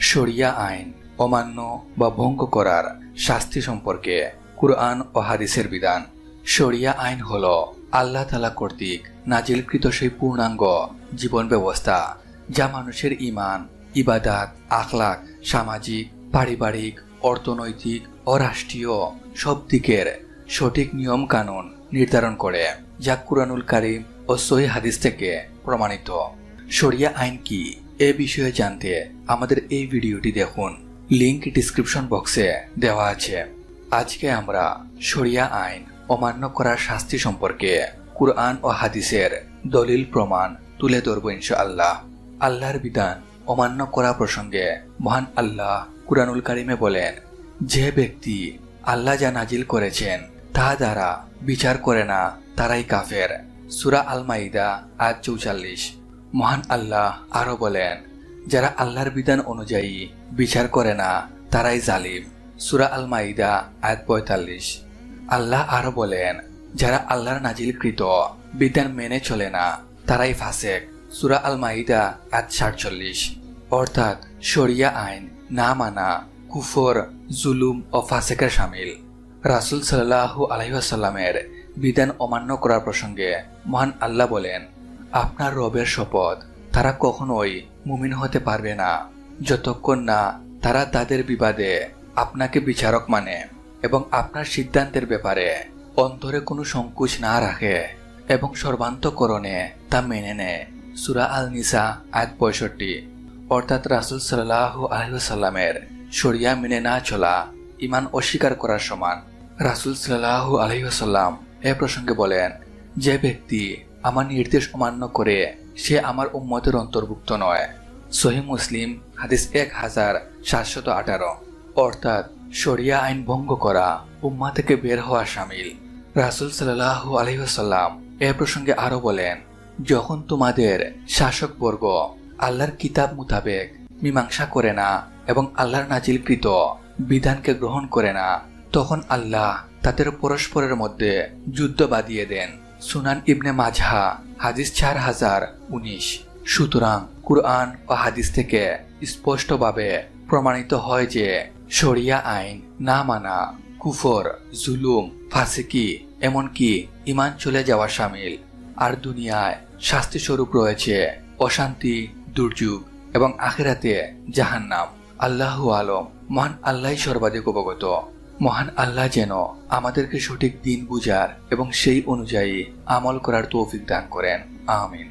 শরিয়া আইন অমান্য বা ভঙ্গ করার শাস্তি সম্পর্কে কুরআন ও হাদিসের বিধান। শরিয়া আইন হল আল্লাহ তালা কর্তৃক নাজিলকৃত সেই পূর্ণাঙ্গ জীবন ব্যবস্থা যা মানুষের ইমান ইবাদাত আখলাক সামাজিক, পারিবারিক, অর্থনৈতিক ও রাষ্ট্রীয় সব দিকের সঠিক নিয়ম কানুন নির্ধারণ করে, যা কুরআনুল কারিম ও সহি হাদিস থেকে প্রমাণিত। শরিয়া আইন কি? এ বিষয়ে জানতে আমাদের এই ভিডিওটি দেখুন। লিংক ডিসক্রিপশন বক্সে দেওয়া আছে। আজকে আমরা শরিয়া আইন অমান্য করার শাস্তি সম্পর্কে কুরআন ও হাদিসের দলিল প্রমাণ তুলে ধরব ইনশাআল্লাহ। আল্লাহর বিধান অমান্য করা প্রসঙ্গে মহান আল্লাহ কুরআনুল কারিমে বলেন, যে ব্যক্তি আল্লাহ যা নাজিল করেছেন, তা দ্বারা বিচার করে না, তারাই কাফের। সুরা আল মাইদা আজ চৌচল্লিশ। মহান আল্লাহ আরও বলেন, যারা আল্লাহর বিধান অনুযায়ী বিচার করে না, তারাই জালিম। সুরা আল মাইদা আয়াত পঁয়তাল্লিশ। আল্লাহ আরও বলেন, যারা আল্লাহর নাজিলকৃত বিধান মেনে চলে না, তারাই ফাসেক। সুরা আল মাইদা আয়াত সাতচল্লিশ। অর্থাৎ শরিয়া আইন না মানা, কুফর, জুলুম ও ফাসেকের সামিল। রাসুল সাল্লাহ আলহিহাসাল্লামের বিধান অমান্য করার প্রসঙ্গে মহান আল্লাহ বলেন আপনার রবের শপথ, তারা কখনোই মুমিন হতে পারবে না। যতক্ষণ না তারা তাদের বিবাদে আপনাকে বিচারক মানে এবং আপনার সিদ্ধান্তের ব্যাপারে অন্তরে কোনো সংকোচ না রাখে এবং সর্বান্তকরণে তা মেনে নেয়। সুরা আল নিসা আয়াত পঁয়ষট্টি। অর্থাৎ রাসুল সাল্লাহ আলহিসাল্লামের শরিয়া মেনে না চলা ইমান অস্বীকার করার সমান রাসুল সাল্লাহ আলহিহাসাল্লাম এ প্রসঙ্গে বলেন, যে ব্যক্তি আমার নির্দেশ অমান্য করে সে আমার উম্মতের অন্তর্ভুক্ত নয়। সহি মুসলিম, হাদিস এক হাজার সাতশত আঠারো। অর্থাৎ শরিয়া আইন ভঙ্গ করা, উম্মা থেকে বের হওয়া সামিল। রাসুল সাল্লাহ আলহিহাসাল্লাম এ প্রসঙ্গে আরও বলেন, যখন তোমাদের শাসকবর্গ আল্লাহর কিতাব মোতাবেক মীমাংসা করে না এবং আল্লাহর নাজিলকৃত বিধানকে গ্রহণ করে না, তখন আল্লাহ তাদের পরস্পরের মধ্যে যুদ্ধ বাঁধিয়ে দেন। সুনান ইবনে মাঝহা হাদিস চার হাজার উনিশ। সুতরাং কুরআন ও হাদিস থেকে স্পষ্টভাবে প্রমাণিত হয় যে শরিয়া আইন না মানা কুফর, জুলুম, ফাসিকি, এমনকি ইমান চলে যাওয়া সামিল। আর দুনিয়ায় শাস্তি স্বরূপ রয়েছে অশান্তি, দুর্যোগ এবং আখেরাতে জাহান্নাম। আল্লাহ আলম, মহান আল্লাহ সর্বাধিক অবগত। মহান আল্লাহ যেন আমাদেরকে সঠিক দিন বুঝার এবং সেই অনুযায়ী আমল করার তৌফিক দান করেন। আমিন।